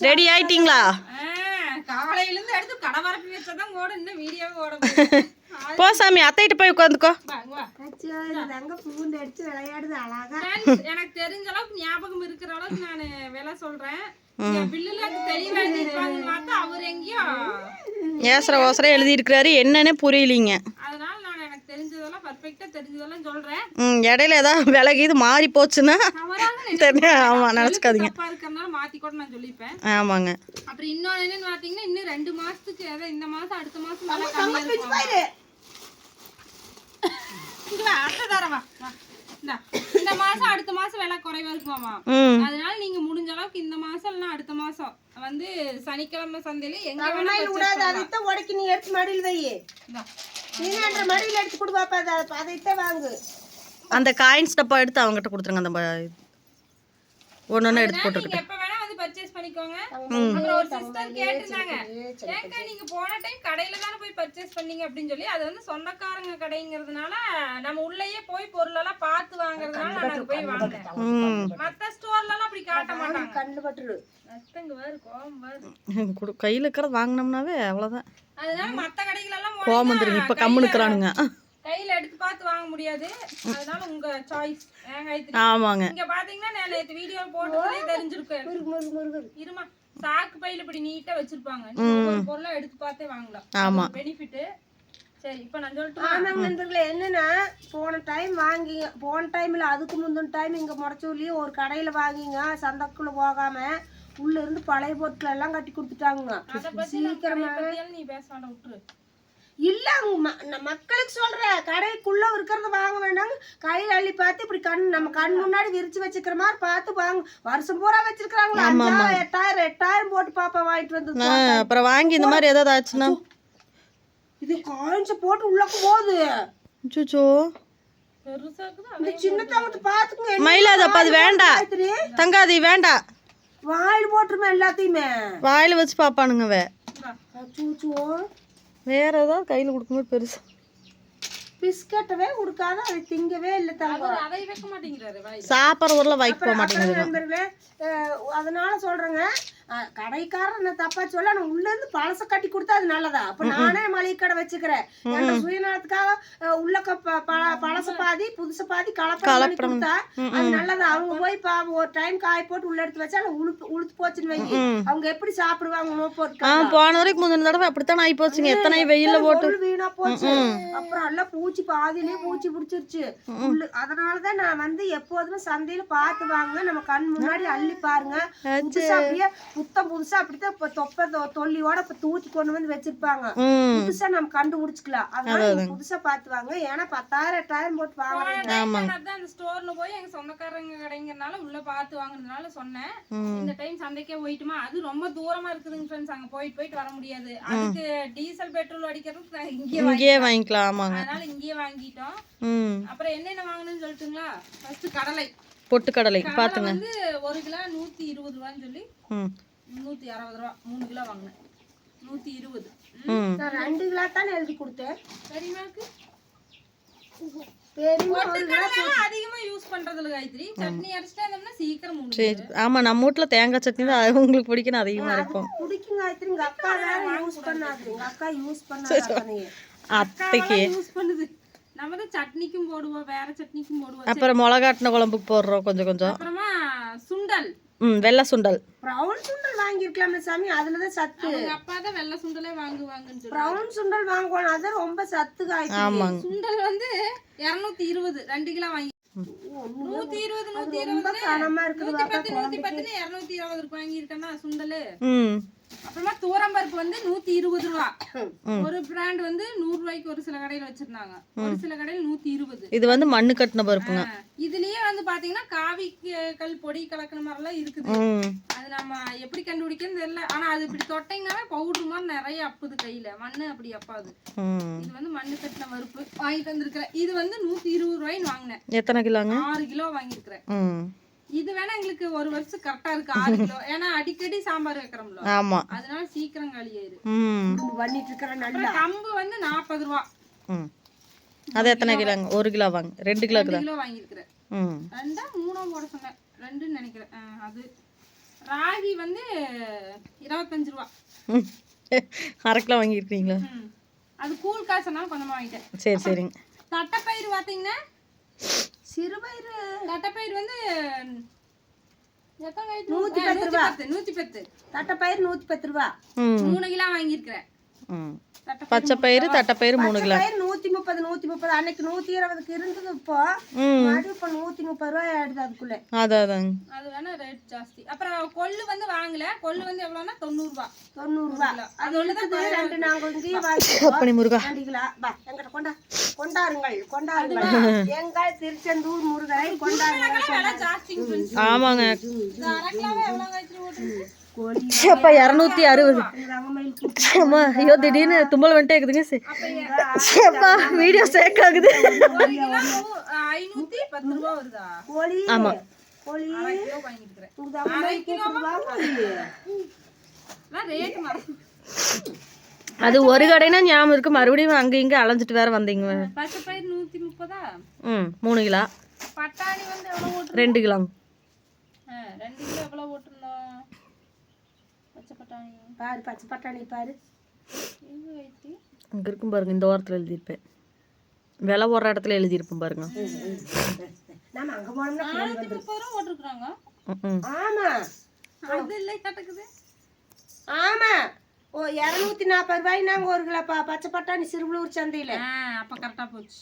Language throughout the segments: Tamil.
ரெடி ஆயிட்டீங்களா? காலையில இருந்து எடுத்து கடை வரப்பி வச்சதான் கூட இன்னும் வீடியோவே ஓட. போ சாமி அத்தைகிட்ட போய் உட்காந்துக்கோ. வா, வா. அச்சோ, இது தங்க பூண்டு அடிச்சு விளையாடுது அழகா. Friends, எனக்கு தெரிஞ்ச அளவுக்கு ஞாபகம் இருக்கிற அளவுக்கு நான் விலை சொல்றேன். ஏசர ஓசரம் எழுதியிருக்கிறாரு. என்னன்னே புரியலீங்க. தெரிஞ்சதெல்லாம் ம் இடையில ஏதாவது விலகி இது மாறி போச்சுன்னா தெரியும் ஆமாம் நினச்சிக்காதீங்க. மாத்தி கூட நான் சொல்லிப்பேன். ஆமாங்க. அப்புறம் இன்னொன்னு என்னன்னு பாத்தீங்கன்னா இன்னும் ரெண்டு மாசத்துக்கு அதாவது இந்த மாசம் அடுத்த மாசம் மேல கம்மியா இருக்கும். இங்க வா, அடுத்த தடவை வா. வா. இந்தா. இந்த மாசம் அடுத்த மாசம் விலை குறைவா இருக்குமாமா. அதனால நீங்க முடிஞ்ச அளவுக்கு இந்த மாசம் இல்லைன்னா அடுத்த மாசம். வந்து சனிக்கிழமை சந்தையில எங்க வேணா விடாது. அதைத்தான் உடைக்கி நீ எடுத்து மடியில் வை. நீனான்ற மடியில் எடுத்து கொடு பாப்பா அதை அதைத்தான் வாங்கு. அந்த காயின்ஸ் டப்பா எடுத்து அவங்ககிட்ட கொடுத்துருங்க அந்த ஒன்று ஒன்று எடுத்து போட்டு நீங்க பர்ச்சேஸ் பண்ணிக்கோங்க அப்புறம் ஒரு சிஸ்டர் கேட்டிருந்தாங்க. ஏங்க நீங்க போன டைம் கடையில தானே போய் பர்ச்சேஸ் பண்ணீங்க அப்படின்னு சொல்லி அது வந்து சொந்தக்காரங்க கடைங்கிறதுனால நம்ம உள்ளேயே போய் பொருளெல்லாம் பார்த்து வாங்குறதுனால நான் அங்க போய் வாங்கினேன் மத்த ஸ்டோர்ல எல்லாம் அப்படி காட்ட மாட்டாங்க. கண்ணு பட்டுரு கையில் இருக்கிறத வாங்கினோம்னாவே அவ்வளோதான் அதனால மத்த கடைகள் எல்லாம் கோவம் வந்துருங்க இப்போ கம்மு நிற்கிறானுங்க கையில எடுத்து பார்த்து வாங்க முடியாது. அதனால உங்க சாய்ஸ் ஆமாங்க. இங்க பாத்தீங்கன்னா நான் நேத்து வீடியோ போட்டதுலயே தெரிஞ்சிருக்கு முருகு முருகு முருகு இருமா சாக்கு பையில இப்படி நீட்டா வச்சிருப்பாங்க. நீங்க ஒவ்வொரு பொருளா எடுத்து பார்த்தே வாங்கலாம். ஆமா. பெனிஃபிட் சரி இப்போ நான் சொல்லட்டுமா ஆமாங்க நண்பர்களே என்னன்னா போன டைம் வாங்கி போன டைம்ல அதுக்கு முந்தின டைம் இங்க முடச்சூர்லயும் ஒரு கடையில வாங்கிங்க. சந்தைக்குள்ள போகாம உள்ள இருந்து பழைய பொருட்கள் எல்லாம் கட்டி கொடுத்துட்டாங்க பத்தியெல்லாம் நீ பேச விட்டுரு. இல்ல அவங்க மக்களுக்கு சொல்றேன் கடைக்குள்ள இருக்கிறத வாங்க வேண்டாங்க கையில அள்ளி பார்த்து இப்படி கண் நம்ம கண் முன்னாடி விரிச்சு வச்சுக்கிற மாதிரி பார்த்து வாங்க. வருஷம் பூரா வச்சிருக்காங்களா அஞ்சாயிரம் எட்டாயிரம் எட்டாயிரம் போட்டு பாப்பா வாங்கிட்டு வந்து அப்புறம் வாங்கி இந்த மாதிரி ஏதாவது ஆச்சுன்னா? இது காய்ச்ச போட்டு உள்ளக்கு போகுது. சுச்சோ சின்ன தங்கத்தை பாத்துக்குங்க என்ன மயிலாது அப்போ அது வேண்டாம்? தங்காது வேண்டாம் வாயில் போட்டுருமே எல்லாத்தையுமே. வாயில் வச்சு பார்ப்பானுங்க வே வேற ஏதாவது கையில் கொடுக்கும்போது பெருசு. பிஸ்கட்டவே கொடுக்காத அதை திங்கவே இல்லை தங்கம் அதை வைக்க மாட்டேங்கிறாரு வாய் சாப்பிட்ற ஊரில் வாய்க்கு போக மாட்டேங்குது அதனால சொல்றேங்க அஹ், கடைக்காரன் நான் தப்பா சொல்ல நான் உள்ள இருந்து பழச கட்டி கொடுத்தா அது நல்லதா? அப்ப நானே மளிகை கடை வச்சுக்கிறேன். என் சுயநலத்துக்காக உள்ள பழச பாதி புதுசு பாதி கலப்படம் கொடுத்தா அது நல்லதா? அவங்க போய் ஒரு டைம் காய போட்டு உள்ள எடுத்து வச்சா உளுத்து உளுத்து போச்சுன்னு வைங்க அவங்க எப்படி சாப்பிடுவாங்க உணவு போன வரைக்கும் முந்தின தடவை அப்படித்தான் ஆகி போச்சுங்க. எத்தனை வெயில்ல போட்டு. வீணா போச்சு. அப்புறம் எல்லாம் பூச்சி பாதியிலே பூச்சி பிடிச்சிருச்சு. அதனாலதான் நான் வந்து எப்போதுமே சந்தையில பார்த்து வாங்க நம்ம கண் முன்னாடி அள்ளி பாருங்க. அப்படியே புத்தம் புதுசா அப்படித்தான் இப்ப தொப்பை தொல்லியோட இப்ப தூக்கி கொண்டு வந்து வச்சிருப்பாங்க. புதுசா நம்ம கண்டுபிடிச்சுக்கலாம். அதனால புதுசா பார்த்து வாங்க ஏன்னா பத்தாயிரம் எட்டாயிரம் போட்டு வாங்குறீங்க. அதான் அந்த ஸ்டோர்ல போய் எங்க சொந்தக்காரங்க கடைங்கிறனால உள்ள பார்த்து வாங்குறதுனால சொன்னேன். இந்த டைம் சந்தைக்கே போயிட்டுமா? அது ரொம்ப தூரமா இருக்குதுங்க ஃப்ரெண்ட்ஸ் அங்க போயிட்டு போயிட்டு வர முடியாது. அதுக்கு டீசல் பெட்ரோல் அடிக்கிறதுக்கு இங்கேயே வாங்கிக்கலாம். ஆமாங்க. அதனால இங்கேயே வாங்கிட்டோம். அப்புறம் என்னென்ன வாங்கணும்னு சொல்லட்டுங்களா? ஃபர்ஸ்ட் கடலை. பொட்டுக்கடலை. கடலை பார்த்துங்க வந்து ஒரு கிலோ நூத்தி இருபது ரூபான்னு சொல்லி ம் நூத்தி அறுபது ரூபா மூணு கிலோ வாங்கினேன். நூத்தி இருபது. நான் ரெண்டு கிலோ தானே எழுதி கொடுத்தேன். சரிமாக்கு பெரியமா கடலைலாம் அதிகமா யூஸ் பண்றது இல்ல காயத்ரி சட்னி அரைச்சிட்டா சீக்கிரம் சரி ஆமாம் நம்ம வீட்டில் தேங்காய் சட்னி தான் அது உங்களுக்கு பிடிக்கணும் அதிகமாக இருக்கும். பிடிக்குங்க ஆயிடுச்சு எங்க அக்கா யூஸ் பண்ணாது அக்கா யூஸ் பண்ணாது அத்தைக்கு. யூஸ் பண்ணுது. நம்ம தான் சட்னிக்கும் போடுவோம் வேற சட்னிக்கும் போடுவோம். அப்புறம் மிளகாட்டின குழம்புக்கு போடுறோம் கொஞ்சம் கொஞ்சம். அப்புறமா சுண்டல். ம் வெள்ளை சுண்டல். ப்ரௌன் சுண்டல் வாங்கியிருக்கலாமே சாமி அதுலதான் சத்து. எங்க அப்பா தான் வெள்ளை சுண்டலே வாங்குவாங்கன்னு சொல்லி ப்ரௌன் சுண்டல் வாங்குவோம் அது ரொம்ப சத்து காய்ச்சி ஆமாங்க. சுண்டல் வந்து இருநூத்தி இருபது ரெண்டு கிலோ வாங்கி நூத்தி இருபது நூத்தி இருபது கனமா இருக்குது நூத்தி பத்து நூத்தி பத்துன்னு இருநூத்தி இருபது வாங்கியிருக்கேன்னா சுண்டலு. ம். அப்புறமா தூரம்பருப்பு வந்து நூத்தி இருபது ரூபா. ஒரு பிராண்ட் வந்து நூறு ரூபாய்க்கு ஒரு சில கடையில வச்சிருந்தாங்க. ஒரு சில கடையில நூத்தி இருபது. இது வந்து மண்ணு கட்டின பருப்புங்க. இதுலயே வந்து பாத்தீங்கன்னா காவி கல் பொடி கலக்கிற மாதிரி எல்லாம் இருக்குது அது நம்ம எப்படி கண்டுபிடிக்கன்னு தெரியல. ஆனா அது இப்படி தொட்டிங்கன்னா பவுடர் மாதிரி நிறைய அப்புது கையில. மண்ணு அப்படி அப்பாது. இது வந்து மண்ணு கட்டின பருப்பு. வாங்கிட்டு வந்திருக்கிறேன் இது வந்து நூத்தி இருபது ரூபாய்ன்னு வாங்கினேன். எத்தனை கிலோங்க? ஆறு கிலோ வாங்கியிருக்கிறேன். இது வேணா எங்களுக்கு ஒரு வருஷம் கரெக்டா இருக்கு. ஆறு கிலோ. ஏன்னா அடிக்கடி சாம்பார் வைக்கிறோம்ல. ஆமாம் அதனால சீக்கிரம் காலியாயிரு ம். பண்ணிட்டு இருக்கிற நல்லா. கம்பு வந்து நாற்பது ரூபா. ம். அது எத்தனை கிலோங்க? ஒரு கிலோ வாங்க. ரெண்டு தான் கிலோ வாங்கியிருக்கிறேன். ரெண்டா மூணோ போட சொன்னேன். ரெண்டுன்னு நினைக்கிறேன். அது. ராகி வந்து இருபத்தஞ்சு ரூபா. ம். அரை கிலோ வாங்கியிருக்கீங்களா. அது கூழ் காசுனால கொஞ்சமா வாங்கிட்டேன். சரி சரிங்க. தட்டைப்பயிறு பார்த்தீங்கன்னா சிறுபயிறு தட்டைப்பயிறு வந்து? நூத்தி பத்து ரூபா. நூத்தி பத்து. தட்டைப்பயிறு நூத்தி பத்து ரூபா. மூணு கிலோ வாங்கியிருக்கிறேன். பச்சை பயிறு தட்டைப்பயிறு மூணு கிலோ. நூத்தி முப்பது நூத்தி முப்பது. அன்னைக்கு நூத்தி இருபதுக்கு இருந்தது இப்போ. மறுபடியும் இப்போ நூத்தி முப்பது ரூபாய் ஆயிடுது அதுக்குள்ள. அதான் அது வேணா ஜாஸ்தி அப்புறம் கொள்ளு வந்து வாங்கல கொள்ளு வந்து எவ்வளோன்னா தொண்ணூறு ரூபா தொண்ணூறு ரூபா அது இருக்குது ரெண்டு நாங்க இங்கேயே வாங்கி அப்படி முருகா ரெண்டு கிலோ பா எங்கிட்ட கொண்டா கொண்டாருங்கள் கொண்டாருங்கள் எங்கள் திருச்செந்தூர் முருகரை கொண்டாருங்கள். ஆமாங்க அப்பா இரநூத்தி அறுபது அம்மா ஐயோ திடீர்னு தும்மல் வந்துட்டே இருக்குதுங்க வீடியோ சேக் ஆகுது ஒரு கோழி அது ஒரு கடைனா ஞாபகம் இருக்கு. மறுபடியும் அங்க இங்க அலைஞ்சிட்டு வேற வந்தீங்க. பச்சை பயிர் நூத்தி முப்பதா? ம் மூணு கிலோ. பட்டாணி வந்து எவ்வளோ ஓட்டு ரெண்டு கிலோ. ரெண்டு கிலோ எவ்வளோ ஓட்டுருந்தோம் பச்சை பட்டாணி. பாரு பச்சை பட்டாணி பாரு. அங்க இருக்கும் பாருங்க இந்த ஓரத்துல எழுதியிருப்பேன். விலை போடுற இடத்துல எழுதியிருப்பேன் பாருங்க. நாம அங்க போனோம்னா நானூத்தி முப்பது ரூபா ம் ஆமா. அது இல்லை கிடக்குது ஆமா. ஓ இரநூத்தி நாற்பது ரூபாய் நாங்க ஒரு கிலோ ப- பச்சை பட்டாணி சிறுபுளூர் சந்தையில. அப்ப கரெக்டா போச்சு.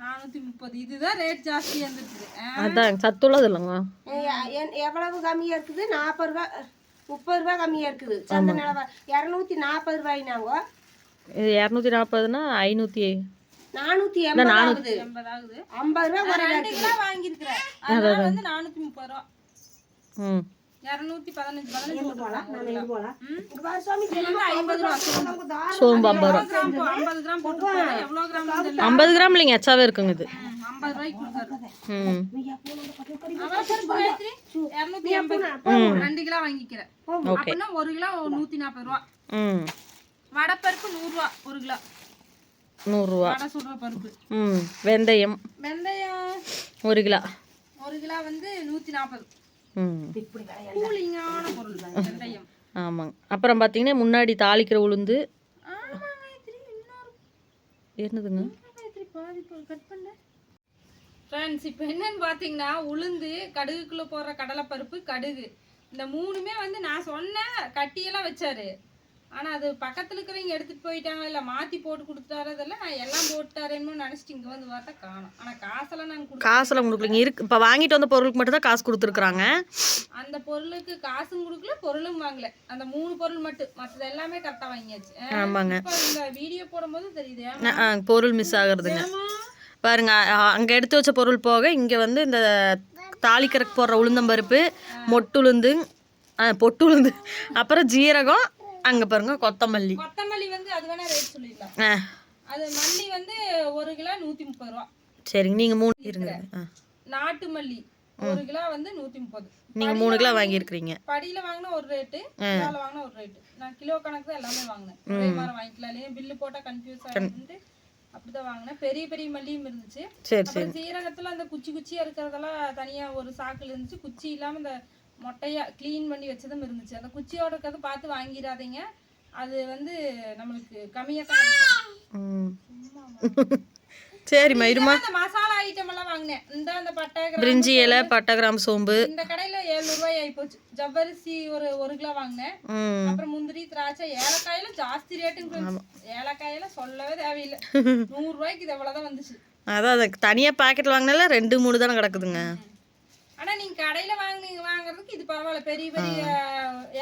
நானூத்தி முப்பது. இதுதான் ரேட் ஜாஸ்தி இருந்துச்சு அதான் சத்துள்ளது இல்லைங்க. எவ்வளவு கம்மியா இருக்குது? நாற்பது ரூபாய் முப்பது ரூபாய் கம்மியா இருக்குது. சந்தை நிலவ இரநூத்தி நாற்பது ரூபாய் நாங்க இது இரநூத்தி நாற்பதுனா ஐநூற்றி நானூத்தி எண்பது ஆகுது எண்பது ஆகுது. ஐம்பது ரெண்டு கிலோ வாங்கியிருக்கிறேன். அதனால வந்து நானூத்தி முப்பது ரூபா. ம். ஐம்பது கிராம் இல்லைங்க. எச்சாவே இருக்குங்க இது. ரெண்டு கிலோ வாங்கிக்கிறேன். ஒரு கிலோ நூத்தி நாற்பது ரூபா. வடைப்பருப்பு நூறு ரூபா ஒரு கிலோ. நூறுரூவா. ம் வெந்தயம். வெந்தயம் ஒரு கிலோ. ஒரு கிலோ வந்து நூத்தி நாற்பது ம். கூலிங்கான பொருள் வெந்தயம். ஆமாங்க. அப்புறம் பார்த்தீங்கன்னா முன்னாடி தாளிக்கிற உளுந்து. என்னதுங்க? காயத்ரி பாதி பொருள் கட் பண்ண. ஃப்ரெண்ட்ஸ் இப்போ என்னன்னு பார்த்தீங்கன்னா உளுந்து கடுகுக்குள்ள போடுற கடலைப்பருப்பு கடுகு. இந்த மூணுமே வந்து நான் சொன்னேன் கட்டியெல்லாம் வச்சாரு. ஆனா அது பக்கத்துல இருக்கிறவங்க எடுத்துட்டு போயிட்டாங்க இல்ல மாத்தி போட்டு கொடுத்தாரு அதெல்லாம் நான் எல்லாம் போட்டாரேன்னு நினைச்சிட்டு இங்க வந்து பார்த்தா காணும். ஆனா காசெல்லாம் நாங்க கொடுக்க காசெல்லாம் கொடுக்கலங்க. இருக்கு. இப்போ வாங்கிட்டு வந்த பொருளுக்கு மட்டும் தான் காசு கொடுத்துருக்குறாங்க. அந்த பொருளுக்கு காசும் கொடுக்கல பொருளும் வாங்கல. அந்த மூணு பொருள் மட்டும். மற்றது எல்லாமே கரெக்டா வாங்கியாச்சு. ஆமாங்க. இந்த வீடியோ போடும்போது தெரியுது. பொருள் மிஸ் ஆகுறதுங்க. பாருங்க அங்கே எடுத்து வச்ச பொருள் போக இங்கே வந்து இந்த தாளிக்கறக்கு போடுற உளுந்தம்பருப்பு மொட்டுளுந்து பொட்டுளுந்து அப்புறம் ஜீரகம் அங்கே பாருங்க கொத்தமல்லி. கொத்தமல்லி வந்து அது வேணா ரேட் சொல்லிடலாம். ஆ. அது மல்லி வந்து ஒரு கிலோ நூத்தி முப்பது ரூபா. சரிங்க நீங்கள் மூணு இருங்க. நாட்டு மல்லி ஒரு கிலோ வந்து நூத்தி முப்பது நீங்கள் மூணு கிலோ வாங்கியிருக்கிறீங்க. படியில வாங்கினா ஒரு ரேட்டு கிலோல வாங்கினா ஒரு ரேட்டு நான் கிலோ கணக்கு தான் எல்லாமே வாங்கினேன். ஒரே மாதிரி வாங்கிக்கலாம் இல்லையா பில்லு போட்டா கன்ஃபியூஸ் ஆகிட்டு அப்படிதான் வாங்கினேன். பெரிய பெரிய மல்லியும் இருந்துச்சு. சரி சீரகத்துல அந்த குச்சி குச்சியா இருக்கிறதெல்லாம் தனியா ஒரு சாக்குல இருந்துச்சு. குச்சி இல்லாம இந்த மொட்டையா க்ளீன் பண்ணி வச்சதும் இருந்துச்சு. அந்த குச்சியோட இருக்கிறத பார்த்து வாங்கிடாதீங்க அது வந்து நம்மளுக்கு கம்மியா தான் சரிம்மா இருமா மசாலா ஐட்டம் எல்லாம் வாங்கினேன். இந்த அந்த பட்டை பிரிஞ்சி இலை பட்டை கிராம் சோம்பு. இந்த கடையில 700 ரூபாய் ஆகி போச்சு ஜவ்வரிசி ஒரு ஒரு கிலோ வாங்கினேன். அப்புறம் முந்திரி திராட்சை ஏலக்காயில ஜாஸ்தி ரேட்டுங்க ஏலக்காயில சொல்லவே தேவையில்லை. நூறு ரூபாய்க்கு இது எவ்வளவுதான் வந்துச்சு. அதான் அது தனியாக பாக்கெட் வாங்கினால ரெண்டு மூணு தானே கிடக்குதுங்க. ஆனா நீங்க கடையில வாங்குனீங்க வாங்குறதுக்கு இது பரவாயில்ல. பெரிய பெரிய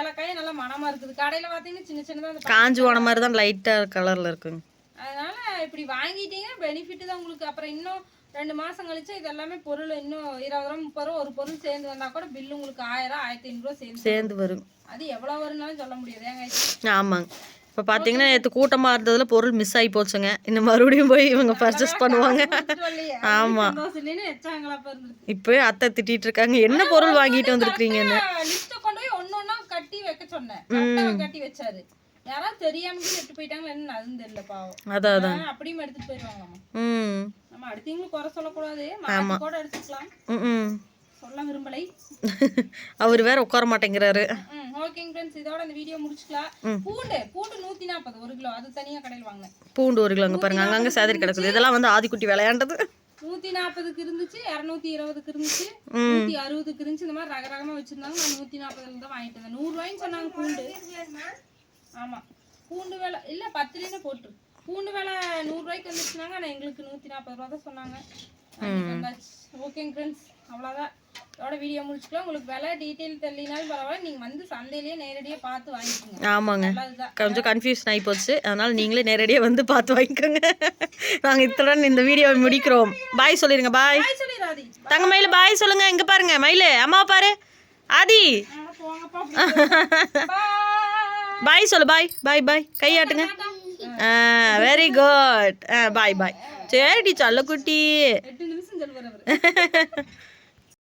ஏலக்காயே நல்லா மணமா இருக்குது. கடையில பாத்தீங்கன்னா சின்ன சின்னதா காஞ்சி போன மாதிரி தான் லைட்டாக கலரில் இருக்குங்க. அதனால இப்படி வாங்கிட்டீங்கன்னா பெனிஃபிட் தான் உங்களுக்கு. அப்புறம் இன்னும் ரெண்டு மாசம் கழிச்சு இது எல்லாமே பொருள் இன்னும் இருபது ரூபா முப்பது ரூபா ஒரு பொருள் சேர்ந்து வந்தா கூட பில்லு உங்களுக்கு ஆயிரம் ஆயிரத்தி ஐநூறு ரூபா சேர்ந்து சேர்ந்து வரும். அது எவ்வளவு வரும்னாலும் சொல்ல முடியாது. ஏங்க ஆமாங்க. இப்போ பார்த்தீங்கன்னா நேற்று கூட்டமாக இருந்ததுல பொருள் மிஸ் ஆகி போச்சுங்க. இன்னும் மறுபடியும் போய் இவங்க பர்ச்சேஸ் பண்ணுவாங்க. ஆமா. சந்தோஷம் இல்லைன்னு எச்சாங்களா இருந்திருக்கு. இப்போ அத்தை திட்டிட்டு இருக்காங்க என்ன பொருள் வாங்கிட்டு வந்திருக்கீங்கன்னு அதான் அப்படியும் எடுத்துட்டு ம். நம்ம அடுத்தவங்களும் குறை சொல்லக்கூடாது. மாத்தி கூட எடுத்துக்கலாம் ம், ம். சொல்ல விரும்பலை. அவர் வேற உட்கார மாட்டேங்கிறாரு. ஓகேங்க ஃப்ரெண்ட்ஸ் இதோட இந்த வீடியோ முடிச்சுக்கலாம். பூண்டு பூண்டு நூத்தி நாற்பது ஒரு கிலோ. அது தனியா கடையில் வாங்க பூண்டு ஒரு கிலோ அங்கே பாருங்க அங்கங்கே சேதரி கிடக்குது. இதெல்லாம் வந்து ஆதிக்குட்டி விளையாண்டது. நூத்தி நாற்பதுக்கு இருந்துச்சு இரநூத்தி இருபதுக்கு இருந்துச்சு நூத்தி அறுபதுக்கு இருந்துச்சு. இந்த மாதிரி ரக ரகமா வச்சிருந்தாங்க நான் நூத்தி நாற்பதுல தான் வாங்கிட்டு வந்தேன். நூறு ரூபாய்ன்னு சொன்னாங்க பூண்டு. ஆமா. பூண்டு விலை இல்ல பத்துலேருந்து போட்டு. பூண்டு விலை நூறு ரூபாய்க்கு வந்துச்சுனாங்க ஆனா எங்களுக்கு நூத்தி நாற்பது ரூபா தான் சொன்னாங்க. ஓகேங்க ஃப்ரெண்ட்ஸ் அவ்வளோதான் இதோட வீடியோ முடிச்சுக்கலாம். உங்களுக்கு விலை டீட்டெயில் தெரியலனாலும் பரவாயில்ல. நீங்க வந்து சந்தையிலேயே நேரடியாக பார்த்து வாங்கிக்கோங்க. ஆமாங்க. கொஞ்சம் கன்ஃபியூஷன் ஆகி போச்சு. அதனால் நீங்களே நேரடியாக வந்து பார்த்து வாங்கிக்கோங்க. நாங்கள் இத்துடன் இந்த வீடியோவை முடிக்கிறோம். பாய் சொல்லிடுங்க பாய் தங்க மயில் பாய் சொல்லுங்க. இங்கே பாருங்க மயில். அம்மாவை பாரு. ஆதி. பாய் சொல்லு பாய் பாய் பாய் கையாட்டுங்க. ஆ வெரி குட் ஆ பாய் பாய் எட்டு நிமிஷம் சொல்லுவார் அவர்.